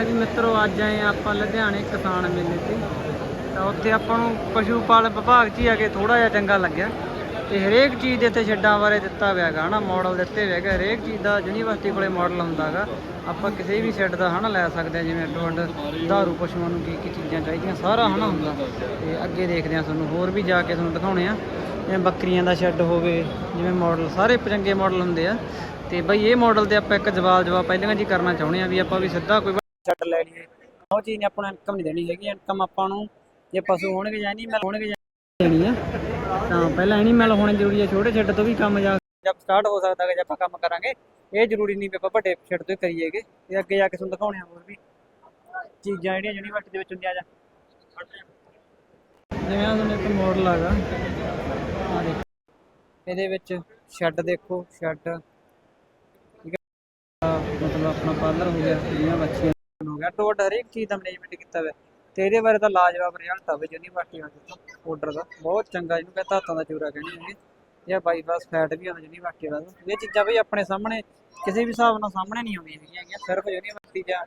ਲੈ ਜੀ ਮਿੱਤਰੋ, ਅੱਜ ਆਏ ਆਪਾਂ ਲੁਧਿਆਣੇ ਕਿਸਾਨ ਮੇਲੇ ਤੇ। ਤਾਂ ਉੱਥੇ ਆਪਾਂ ਨੂੰ ਪਸ਼ੂ ਪਾਲਣ ਵਿਭਾਗ 'ਚ ਹੀ ਆ ਕੇ ਥੋੜਾ ਜਿਹਾ ਚੰਗਾ ਲੱਗਿਆ। ਤੇ ਹਰੇਕ ਚੀਜ਼ ਦੇ ਤੇ ਛੱਡਾਂ ਬਾਰੇ ਦਿੱਤਾ ਹੋਇਆ ਹੈਗਾ, ਹਨਾ? ਮਾਡਲ ਦਿੱਤੇ ਹੋਏ ਹੈਗੇ। ਹਰੇਕ ਚੀਜ਼ ਦਾ ਯੂਨੀਵਰਸਿਟੀ ਕੋਲੇ ਮਾਡਲ ਹੁੰਦਾ ਹੈਗਾ। ਆਪਾਂ ਕਿਸੇ ਵੀ ਸ਼ੈੱਡ ਦਾ, ਹਨਾ, ਲੈ ਸਕਦੇ ਆ ਜਿਵੇਂ ਅੱਡੋ ਅੱਡ ਧਾਰੂ ਪਸ਼ੂਆਂ ਨੂੰ ਕੀ ਕੀ ਚੀਜ਼ਾਂ ਚਾਹੀਦੀਆਂ, ਸਾਰਾ, ਹਨਾ, ਹੁੰਦਾ। ਤੇ ਅੱਗੇ ਦੇਖਦੇ ਆ ਤੁਹਾਨੂੰ, ਹੋਰ ਵੀ ਜਾ ਕੇ ਤੁਹਾਨੂੰ ਦਿਖਾਉਣੇ ਆ। ਜਿਵੇਂ ਬੱਕਰੀਆਂ ਦਾ ਸ਼ੈੱਡ ਹੋਵੇ, ਜਿਵੇਂ ਮਾਡਲ ਸਾਰੇ ਚੰਗੇ ਮਾਡਲ ਹੁੰਦੇ ਆ। ਤੇ ਬਈ ਇਹ ਮਾਡਲ ਤੇ ਆਪਾਂ ਇੱਕ ਜਵਾਬ ਜਵਾਬ ਪਹਿਲਾਂ ਜੀ ਕਰਨਾ ਚਾਹੁੰਦੇ ਆ ਵੀ ਆਪਾਂ ਵੀ ਸਿੱਧਾ ਕੋਈ ਛੱਡ ਲੈ ਉਹ ਚੀਜ਼ ਨੇ ਆਪਾਂ ਇਨਕਮ ਨਹੀਂ ਦੇਣੀ ਹੈਗੀ। ਇਨਕਮ ਆਪਾਂ ਨੂੰ ਜੇ ਪਸ਼ੂ ਹੋਣਗੇ ਜਾਂ ਨਹੀਂ ਮਿਲ ਹੋਣਗੇ ਜਾਂ ਆ, ਤਾਂ ਪਹਿਲਾਂ ਐਨੀਮਲ ਹੋਣੇ ਜ਼ਰੂਰੀ ਹੈ ਛੋਟੇ ਛੱਡ ਤੋਂ ਵੀ ਕੰਮ ਜਾ ਜਦ ਸਟਾਰਟ ਹੋ ਸਕਦਾ ਹੈ ਜੇ ਆਪਾਂ ਕੰਮ ਕਰਾਂਗੇ। ਇਹ ਜ਼ਰੂਰੀ ਨਹੀਂ ਵੀ ਆਪਾਂ ਵੱਡੇ ਛੱਡ ਤੋਂ ਕਰੀਏਗੇ ਤੇ ਅੱਗੇ ਜਾ ਕੇ ਤੁਹਾਨੂੰ ਦਿਖਾਉਣੇ ਆ ਹੋਰ ਵੀ ਚੀਜ਼ਾਂ ਜਿਹੜੀਆਂ ਯੂਨੀਵਰਸਿਟੀ ਦੇ ਵਿੱਚ ਹੁੰਦੀਆਂ ਜਾਂ ਜਿਵੇਂ ਆਹ ਤੁਹਾਨੂੰ ਇੱਕ ਮਾਡਲ ਹੈਗਾ ਆ ਦੇਖੋ। ਇਹਦੇ ਵਿੱਚ ਸ਼ੈੱਡ ਦੇਖੋ। ਸ਼ੈੱਡ ਮਤਲਬ ਆਪਣਾ ਪਾਰਲਰ ਹੋ ਗਿਆ ਜਿਹੜੀਆਂ ਬੱਚੀਆਂ। ਗਿਆ। ਟੋਟ ਹਰੇਕ ਚੀਜ਼ ਦਾ ਮੈਨੇਜਮੈਂਟ ਕੀਤਾ ਹੋਇਆ। ਤੇ ਇਹਦੇ ਬਾਰੇ ਤਾਂ ਲਾਜਵਾਬ ਰਿਜ਼ਲਟ ਆਵੇ ਯੂਨੀਵਰਸਿਟੀ ਵਾਲੇ ਆਰਡਰ ਦਾ। ਬਹੁਤ ਚੰਗਾ ਜਿਹਨੂੰ ਕਹਿੰਦਾ ਹੱਥਾਂ ਦਾ ਚੂਰਾ ਕਹਿੰਦੇ ਹੈਗੇ ਇਹ ਬਾਈਪਾਸ ਫੈਟ ਵੀ ਆਉਂਦਾ ਯੂਨੀਵਰਸਿਟੀ ਵਾਲਾ ਇਹ ਚੀਜ਼ਾਂ ਬਈ ਆਪਣੇ ਸਾਹਮਣੇ, ਕਿਸੇ ਵੀ ਹਿਸਾਬ ਨਾਲ ਸਾਹਮਣੇ ਨਹੀਂ ਆਉਂਦੀਆਂ ਹੈਗੀਆਂ ਸਿਰਫ ਯੂਨੀਵਰਸਿਟੀ ਜਾਂ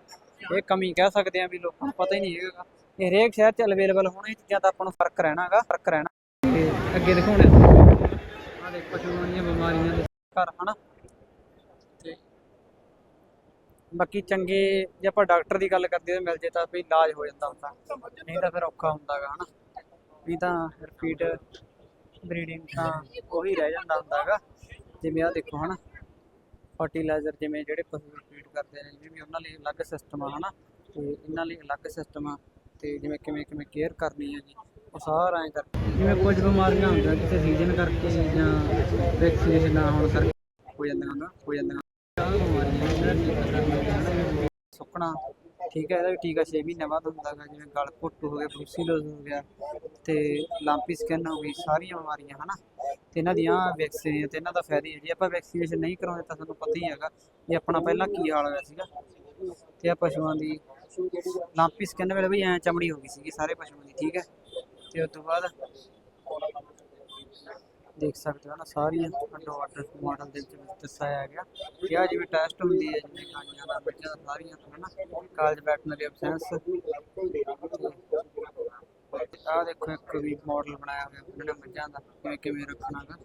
ਇਹ ਕਮੀ ਕਹਿ ਸਕਦੇ ਆ ਵੀ ਲੋਕਾਂ ਨੂੰ ਪਤਾ ਹੀ ਨਹੀਂ ਹੈਗਾ। ਇਹ ਹਰੇਕ ਸ਼ਹਿਰ 'ਚ ਅਵੇਲੇਬਲ ਹੋਣ, ਇਹ ਚੀਜ਼ਾਂ ਦਾ ਆਪਾਂ ਨੂੰ ਫ਼ਰਕ ਰਹਿਣਾ ਫ਼ਰਕ ਰਹਿਣਾ। ਤੇ ਅੱਗੇ ਦਿਖਾਉਣੇ ਆ। ਦੇਖ ਪਸ਼ੂਆਂ ਬਿਮਾਰੀਆਂ ਦੇ ਘਰ, ਹਨਾ ਤੇ ਬਾਕੀ ਚੰਗੇ ਜੇ ਆਪਾਂ ਡਾਕਟਰ ਦੀ ਗੱਲ ਕਰਦੇ ਤਾਂ ਮਿਲ ਜੇ ਤਾਂ ਵੀ ਇਲਾਜ ਹੋ ਜਾਂਦਾ ਹੁੰਦਾ। ਨਹੀਂ ਤਾਂ ਫਿਰ ਔਖਾ ਹੁੰਦਾਗਾ, ਹਨਾ? ਨਹੀਂ ਤਾਂ ਰਿਪੀਟ ਬਰੀਡਿੰਗ ਤਾਂ ਉਹੀ ਰਹਿ ਜਾਂਦਾ ਹੁੰਦਾਗਾ। ਜਿਵੇਂ ਆ ਦੇਖੋ, ਹਨਾ? ਫਰਟੀਲਾਈਜ਼ਰ ਜਿਵੇਂ ਜਿਹੜੇ ਪਸ਼ੂ ਰਿਪੀਟ ਕਰਦੇ ਨੇ, ਜਿਵੇਂ ਉਹਨਾਂ ਲਈ ਅਲੱਗ ਸਿਸਟਮ ਆ, ਹਨਾ? ਤੇ ਇਹਨਾਂ ਲਈ ਅਲੱਗ ਸਿਸਟਮ ਆ, ਤੇ ਜਿਵੇਂ ਕਿਵੇਂ ਕਿਵੇਂ ਕੇਅਰ ਕਰਨੀ ਹੈ ਜੀ, ਉਹ ਸਾਰਾ ਐਂ ਕਰਕੇ। ਜਿਵੇਂ ਕੁਝ ਬਿਮਾਰੀਆਂ ਹੁੰਦੀਆਂ ਕਿਸੇ ਸੀਜ਼ਨ ਕਰਕੇ ਜਾਂ ਵੈਕਸੀਨੇਸ਼ਨ ਨਾ ਹੋਣ ਕਰਕੇ, ਹੋ ਜਾਂਦੀਆਂ ਹੁੰਦਾ ਹੋ ਜਾਂਦੀਆਂ। ਸੁੱਕਣਾ ਠੀਕ ਹੈ, ਇਹਦਾ ਵੀ ਟੀਕਾ 6 ਮਹੀਨੇ ਬਾਅਦ ਹੁੰਦਾ ਹੈਗਾ, ਜਿਵੇਂ ਗਲ ਘੁੱਟ ਹੋ ਗਿਆ ਬਰੂਸੀਲੋਸ ਹੋ ਗਿਆ ਤੇ ਲਾਂਪੀ ਸਕਿਨ ਹੋ ਗਈ, ਸਾਰੀਆਂ ਬਿਮਾਰੀਆਂ, ਹਨਾ? ਤੇ ਇਹਨਾਂ ਦੀਆਂ ਵੈਕਸੀਨ ਤੇ ਇਹਨਾਂ ਦਾ ਫਾਇਦਾ ਜੇ ਆਪਾਂ ਵੈਕਸੀਨੇਸ਼ਨ ਨਹੀਂ ਕਰਾਉਂਦੇ ਤਾਂ ਤੁਹਾਨੂੰ ਪਤਾ ਹੀ ਹੈਗਾ ਵੀ ਆਪਣਾ ਪਹਿਲਾਂ ਕੀ ਹਾਲ ਹੋਇਆ ਸੀਗਾ। ਤੇ ਆ ਪਸ਼ੂਆਂ ਦੀ ਲਾਂਪੀ ਸਕਿਨ ਵੇਲੇ ਵੀ ਐ ਚਮੜੀ ਹੋ ਗਈ ਸੀਗੀ, ਸਾਰੇ ਪਸ਼ੂਆਂ ਦੀ, ਠੀਕ ਹੈ? ਤੇ ਉਸ ਤੋਂ ਬਾਅਦ ਦੇਖ ਸਕਦੇ ਹੋ ਨਾ, ਸਾਰੀਆਂ ਅੱਡੋ ਅੱਡ ਮਾਡਲ ਦੇ ਵਿੱਚ ਦੱਸਿਆ ਗਿਆ। ਕਿ ਆ ਜਿਵੇਂ ਟੈਸਟ ਹੁੰਦੀ ਹੈ, ਜਿਵੇਂ ਗਾਈਆਂ ਦਾ, ਬੱਚਿਆਂ ਦਾ, ਸਾਰੀਆਂ ਹਨਾ। ਕਾਲਜ ਵੈਟਨਰੀ ਅਬਸੈਂਸ ਆ ਦੇਖੋ, ਇੱਕ ਵੀ ਮਾਡਲ ਬਣਾਇਆ ਹੋਇਆ ਉਹਨਾਂ ਮੱਝਾਂ ਦਾ ਕਿਵੇਂ ਕਿਵੇਂ ਰੱਖਣਾਗਾ।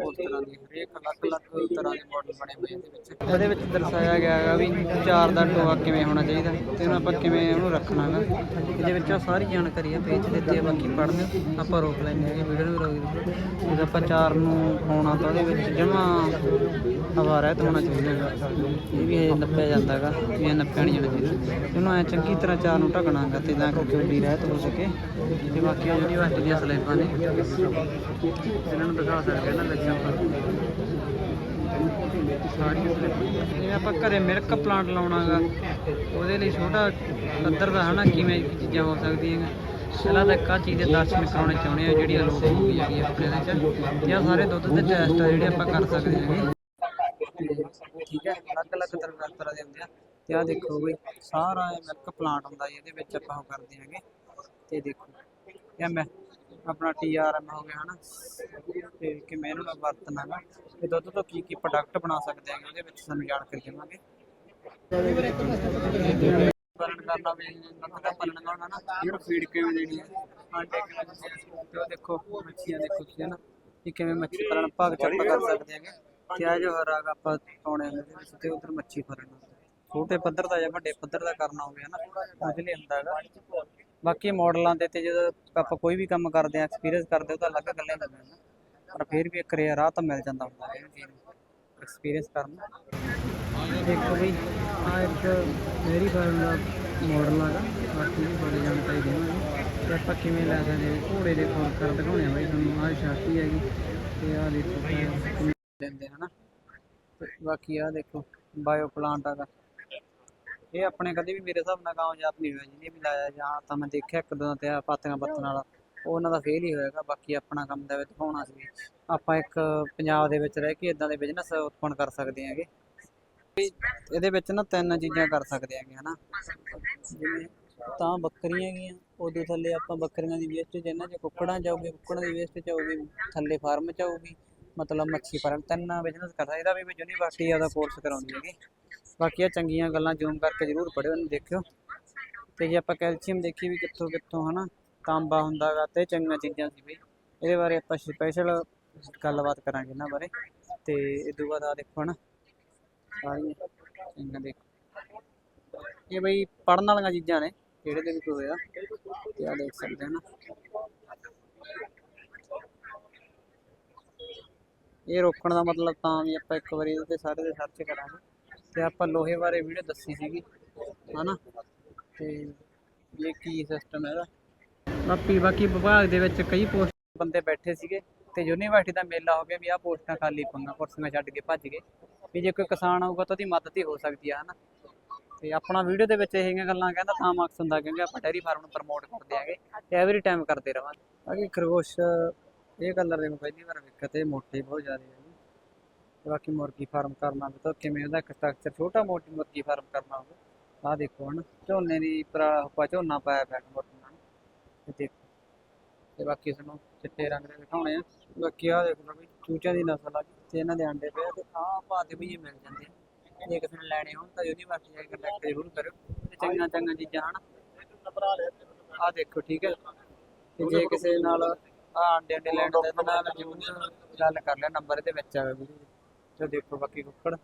ਉਸ ਤਰ੍ਹਾਂ ਦੀ ਹਰੇਕ ਅਲੱਗ ਅਲੱਗ ਤਰ੍ਹਾਂ ਦੇ ਮਾਡਲ ਬਣੇ ਹੋਏ ਇਹਦੇ ਵਿੱਚ। ਇਹਦੇ ਵਿੱਚ ਦਰਸਾਇਆ ਗਿਆ ਹੈਗਾ ਵੀ ਚਾਰ ਦਾ ਟੋਆ ਕਿਵੇਂ ਹੋਣਾ ਚਾਹੀਦਾ ਤੇ ਉਹਨੂੰ ਆਪਾਂ ਕਿਵੇਂ ਉਹਨੂੰ ਰੱਖਣਾਗਾ। ਇਹਦੇ ਵਿੱਚ ਸਾਰੀ ਜਾਣਕਾਰੀ ਆ ਪੇਜ ਦਿੱਤੀ ਆ, ਬਾਕੀ ਪੜ੍ਹਦੇ ਆਪਾਂ ਰੋਕ ਲੈਂਦੇ ਹੈਗੇ, ਵੀਡੀਓ ਨੂੰ ਰੋਕ ਦਿੰਦੇ ਜਦੋਂ ਆਪਾਂ ਚਾਰ ਨੂੰ ਪਾਉਣਾ ਤਾਂ ਉਹਦੇ ਵਿੱਚ ਜਮਾ ਹਵਾ ਰਹਿਤ ਹੋਣਾ ਚਾਹੀਦਾ ਹੈਗਾ। ਇਹ ਵੀ ਇਹ ਨੱਪਿਆ ਜਾਂਦਾ ਹੈਗਾ ਵੀ ਇਹ ਨੱਪਿਆ ਨਹੀਂ ਜਾਣਾ ਚਾਹੀਦਾ। ਇਹਨੂੰ ਐ ਚੰਗੀ ਤਰ੍ਹਾਂ ਚਾਰ ਨੂੰ ਢਕਣਾ ਹੈਗਾ ਤੇ ਤਾਂ ਕਰਕੇ ਉੱਡੀ ਰਹਿਤ ਹੋ ਸਕੇ। ਤੇ ਬਾਕੀ ਯੂਨੀਵਰਸਿਟੀ ਦੀਆਂ ਸਲੈਬਾਂ ਨੇ, ਇਹਨਾਂ ਨੂੰ ਦਿਖਾ ਸਕਦੇ ਨਾ ਲੱਗਿਆ ਜਿਵੇਂ ਆਪਾਂ ਘਰੇ ਮਿਲਕ ਪਲਾਂਟ ਲਾਉਣਾਗਾ, ਉਹਦੇ ਲਈ ਛੋਟਾ ਪੱਧਰ ਦਾ ਹਨਾ, ਕਿਵੇਂ ਚੀਜ਼ਾਂ ਹੋ ਸਕਦੀਆਂ ਪਹਿਲਾਂ ਤਾਂ ਇੱਕ ਆਹ ਚੀਜ਼ ਦੇ ਦਰਸ਼ਨ ਕਰਾਉਣੇ ਚਾਹੁੰਦੇ ਆ ਜਿਹੜੀ ਅਲੋਪ ਹੋ ਗਈ ਹੈਗੀ ਆਪਣੇ ਦੇ ਚ ਜਾਂ ਸਾਰੇ ਦੁੱਧ ਦੇ ਟੈਸਟ ਆ ਜਿਹੜੇ ਆਪਾਂ ਕਰ ਸਕਦੇ ਹੈਗੇ। ਠੀਕ ਹੈ ਅਲੱਗ ਅਲੱਗ ਤਰ੍ਹਾਂ ਤਰ੍ਹਾਂ ਦੇ ਹੁੰਦੇ ਆ। ਤੇ ਆ ਦੇਖੋ ਬਈ, ਸਾਰਾ ਇਹ ਮਿਲਕ ਪਲਾਂਟ ਹੁੰਦਾ ਜੀ, ਇਹਦੇ ਵਿੱਚ ਆਪਾਂ ਉਹ ਕਰਦੇ ਹੈਗੇ। ਤੇ ਦੇਖੋ ਇਹ ਮੈਂ ਆਪਣਾ ਟੀਆਰਐਮ ਹੋ ਗਿਆ ਹਨਾ? ਤੇ ਕਿਵੇਂ ਇਹਨੂੰ ਵਰਤਣਾ ਹੈ ਤੇ ਦੁੱਧ ਤੋਂ ਕੀ ਕੀ ਪ੍ਰੋਡਕਟ ਬਣਾ ਸਕਦੇ ਹੈਗੇ ਉਹਦੇ ਵਿੱਚ ਸਾਨੂੰ ਜਾਣਕਾਰੀ ਦੇਵਾਂਗੇ। ਪਾਲਣ ਕਰਨਾ ਵੀ ਨੱਕ ਦਾ ਪਾਲਣ ਕਰਨਾ ਨਾ। ਇਹਨੂੰ ਫੀਡ ਕਿਵੇਂ ਦੇਣੀ ਹੈ? ਆਂਡੇ ਕਿਵੇਂ ਦੇਣੇ ਤੇ ਉਹ ਦੇਖੋ ਮੱਛੀਆਂ ਦੇਖੋ ਤੁਸੀਂ ਨਾ ਕਿ ਕਿਵੇਂ ਮੱਛੀ ਪਾਲਣ ਭਾਗ ਚ ਆਪਾਂ ਕਰ ਸਕਦੇ ਹੈਗੇ। ਤੇ ਆ ਜੋ ਰਾਗ ਆਪਾਂ ਪਾਉਣੇ ਨੇ ਤੇ ਉਧਰ ਮੱਛੀ ਫੜਨ ਛੋਟੇ ਪੱਧਰ ਦਾ ਜਾਂ ਵੱਡੇ ਪੱਧਰ ਦਾ ਕਰਨਾ ਹੋਵੇ ਨਾ ਉਹਦੇ ਲਈ ਹੁੰਦਾ ਹੈਗਾ। ਬਾਕੀ ਮਾਡਲਾਂ ਦੇ ਤੇ ਜਦੋਂ ਆਪਾਂ ਕੋਈ ਵੀ ਕੰਮ ਕਰਦੇ ਆ ਐਕਸਪੀਰੀਅੰਸ ਕਰਦੇ ਉਹ ਤਾਂ ਅਲੱਗ ਗੱਲਾਂ ਹੀ ਹੁੰਦੀਆਂ ਪਰ ਫਿਰ ਵੀ ਇੱਕ ਰੇ ਰਾਹ ਤਾਂ ਮਿਲ ਜਾਂਦਾ ਹੁੰਦਾ ਹੈ ਐਕਸਪੀਰੀਅੰਸ ਕਰਨ ਦੇਖੋ ਬਈ ਆ ਇੱਕ ਮੇਰੀ ਫਾਰਮ ਦਾ ਮਾਡਲ ਹੈਗਾ ਬਾਕੀ ਵੀ ਬੜੀ ਜਾਣਕਾਰੀ ਦੇਵਾਂਗੇ ਤੇ ਆਪਾਂ ਕਿਵੇਂ ਲੈ ਸਕਦੇ ਘੋੜੇ ਦੇ ਫੋਨ ਕਰ ਦਿਖਾਉਣੇ ਆ ਬਈ ਤੁਹਾਨੂੰ ਆਹ ਛਾਤੀ ਹੈਗੀ। ਤੇ ਆਹ ਦੇਖੋ ਹਨਾ ਬਾਕੀ ਆਹ ਦੇਖੋ ਬਾਇਓ ਪਲਾਂਟ ਹੈਗਾ ਇਹ ਆਪਣੇ ਕਦੇ ਵੀ ਮੇਰੇ ਹਿਸਾਬ ਨਾਲ ਕਾਮਯਾਬ ਨਹੀਂ ਹੋਇਆ, ਜਿਹਨੇ ਵੀ ਲਾਇਆ ਜਾਂ ਤਾਂ ਮੈਂ ਦੇਖਿਆ ਇੱਕ ਦੋ ਤੇ ਆਹ ਪਾਤੀਆਂ ਪੱਤਣ ਵਾਲਾ ਉਹਨਾਂ ਦਾ ਫੇਲ ਹੀ ਹੋਏਗਾ ਬਾਕੀ ਆਪਣਾ ਕੰਮ ਦਾ ਵਿੱਚ ਹੋਣਾ ਸੀ। ਆਪਾਂ ਇੱਕ ਪੰਜਾਬ ਦੇ ਵਿੱਚ ਰਹਿ ਕੇ ਇਦਾਂ ਦੇ ਬਿਜ਼ਨਸ ਉਤਪੰਨ ਕਰ ਸਕਦੇ ਹਾਂਗੇ। ਇਹਦੇ ਵਿੱਚ ਨਾ ਤਿੰਨ ਚੀਜ਼ਾਂ ਕਰ ਸਕਦੇ ਹੈਗੇ, ਹਨਾ। ਜਿਵੇਂ ਤਾਂ ਬੱਕਰੀਆਂ ਗੀਆਂ ਉਹਦੇ ਥੱਲੇ ਆਪਾਂ ਬੱਕਰੀਆਂ ਦੀ ਵੇਸਟ ਇਹਨਾਂ 'ਚ ਕੁੱਕੜਾਂ ਜਾਊਗੀ ਕੁੱਕੜਾਂ ਦੀ ਵੇਸਟ ਜਾਊਗੀ ਥੱਲੇ ਫਾਰਮ ਚ ਆਊਗੀ, ਮਤਲਬ ਮੱਛੀ ਫਾਰਮ ਤਿੰਨ ਬਿਜ਼ਨਸ ਕਰ ਸਕਦਾ, ਇਹਦਾ ਵੀ ਯੂਨੀਵਰਸਿਟੀ ਦਾ ਕੋਰਸ ਕਰਾਉਂਦੀ ਹੈਗੀ। ਬਾਕੀ ਇਹ ਚੰਗੀਆਂ ਗੱਲਾਂ ਜ਼ੂਮ ਕਰਕੇ ਜ਼ਰੂਰ ਪੜਿਓ ਇਹਨੂੰ ਦੇਖਿਓ। ਤੇ ਜੇ ਆਪਾਂ ਕੈਲਸ਼ੀਅਮ ਦੇਖੀ ਵੀ ਕਿੱਥੋਂ ਕਿੱਥੋਂ ਹਨਾ, ਤਾਂਬਾ ਹੁੰਦਾਗਾ ਤੇ ਚੰਗੀਆਂ ਚੀਜ਼ਾਂ ਸੀ ਬਈ। ਇਹਦੇ ਬਾਰੇ ਆਪਾਂ ਸਪੈਸ਼ਲ ਗੱਲਬਾਤ ਕਰਾਂਗੇ ਇਹਨਾਂ ਬਾਰੇ। ਤੇ ਇਹ ਤੋਂ ਬਾਅਦ ਆ ਦੇਖੋ ਹਨਾ, ਸਾਰੀਆਂ ਚੰਗੀਆਂ ਦੇਖੋ। ਇਹ ਬਈ ਪੜਨ ਵਾਲੀਆਂ ਚੀਜ਼ਾਂ ਨੇ ਜਿਹੜੇ ਦੇ ਵੀ ਹੋਇਆ ਤੇ ਆ ਦੇਖ ਸਕਦੇ ਹੋ ਇਹ ਰੋਕਣ ਦਾ ਮਤਲਬ ਤਾਂ ਵੀ ਆਪਾਂ ਇੱਕ ਵਾਰੀ ਇਹਦੇ ਸਾਰੇ ਦੇ ਸਰਚ ਕਰਾਂਗੇ। ਤੇ ਆਪਾਂ ਲੋਹੇ ਬਾਰੇ ਵੀਡੀਓ ਦੱਸੀ ਸੀਗੀ, ਹਨਾ? ਤੇ ਇਹ ਕੀ ਸਿਸਟਮ ਹੈ ਇਹਦਾ? ਬਾਕੀ ਬਾਕੀ ਵਿਭਾਗ ਦੇ ਵਿੱਚ ਕਈ ਪੋਸਟ ਬੰਦੇ ਬੈਠੇ ਸੀਗੇ ਤੇ ਯੂਨੀਵਰਸਿਟੀ ਦਾ ਮੇਲਾ ਹੋ ਗਿਆ ਵੀ ਆਹ ਪੋਸਟਾਂ ਖਾਲੀ ਪੰਗਾ, ਕੁਰਸੀਆਂ ਛੱਡ ਕੇ ਭੱਜ ਗਏ। ਵੀ ਜੇ ਕੋਈ ਕਿਸਾਨ ਆਊਗਾ ਤਾਂ ਉਹਦੀ ਮਦਦ ਹੀ ਹੋ ਸਕਦੀ ਆ, ਹਨਾ? ਤੇ ਆਪਣਾ ਵੀਡੀਓ ਦੇ ਵਿੱਚ ਇਹ ਗੱਲਾਂ ਕਹਿੰਦਾ, ਤਾਂ ਮਕਸਦ ਹੁੰਦਾ ਕਿਉਂਕਿ ਆਪਾਂ ਡੈਰੀ ਫਾਰਮ ਨੂੰ ਪ੍ਰਮੋਟ ਕਰਦੇ ਆਂਗੇ ਤੇ ਐਵਰੀ ਟਾਈਮ ਕਰਦੇ ਰਵਾਂਗੇ ਬਾਕੀ ਖਰਗੋਸ਼, ਇਹ ਕਲਰ ਦੇ ਮੈਂ ਪਹਿਲੀ ਵਾਰ ਵੇਖਿਆ ਤੇ ਮੋਟੇ ਬਹੁਤ ਜ਼ਿਆਦਾ ਹੈ ਬਾਕੀ ਮੁਰਗੀ ਫਾਰਮ ਕਰਨਾ ਵੀ ਤਾਂ ਕਿਵੇਂ ਉਹਦਾ ਸਟਰਕਚਰ ਛੋਟਾ ਮੋਟੀ ਮੁਰਗੀ ਫਾਰਮ ਕਰਨਾ ਹੋਵੇ। ਆਹ ਦੇਖੋ ਹਣ ਝੋਨੇ ਦੀ ਪਰਾ ਝੋਨਾ ਪਾਇਆ ਪਿਆ ਮੁਰਗੀਆਂ ਨੂੰ ਤੇ ਦੇਖੋ। ਤੇ ਬਾਕੀ ਇਸ ਚਿੱਟੇ ਰੰਗ ਦੇ ਦਿਖਾਉਣੇ ਆ। ਬਾਕੀ ਆਹ ਦੇਖ ਲਓ ਵੀ ਚੂਚਿਆਂ ਦੀ ਨਸਲ ਆ ਤੇ ਇਹਨਾਂ ਦੇ ਅੰਡੇ ਪਏ ਤੇ ਆਹ ਭਾਅ ਵੀ ਮਿਲ ਜਾਂਦੇ ਆ। ਜੇ ਕਿਸੇ ਨੇ ਲੈਣੇ ਹੋਣ ਤਾਂ ਯੂਨੀਵਰਸਿਟੀ ਜਾ ਕੇ ਕੰਟੈਕਟ ਜ਼ਰੂਰ ਕਰਿਓ। ਤੇ ਚੰਗੀਆਂ ਚੰਗੀਆਂ ਚੀਜ਼ਾਂ ਹਨ। ਆਹ ਦੇਖੋ, ਠੀਕ ਹੈ ਤੇ ਜੇ ਕਿਸੇ ਨਾਲ ਆਹ ਅੰਡੇ ਅੰਡੇ ਲੈਣ ਦਾ ਤਾਂ ਨਾਲ ਜ਼ਰੂਰ ਗੱਲ ਕਰ ਲਿਆ ਨੰਬਰ ਇਹਦੇ ਵਿੱਚ ਆਵੇ ਵੀਡੀਓ ਤੇ ਦੇਖੋ ਬਾਕੀ ਕੁੱਕੜ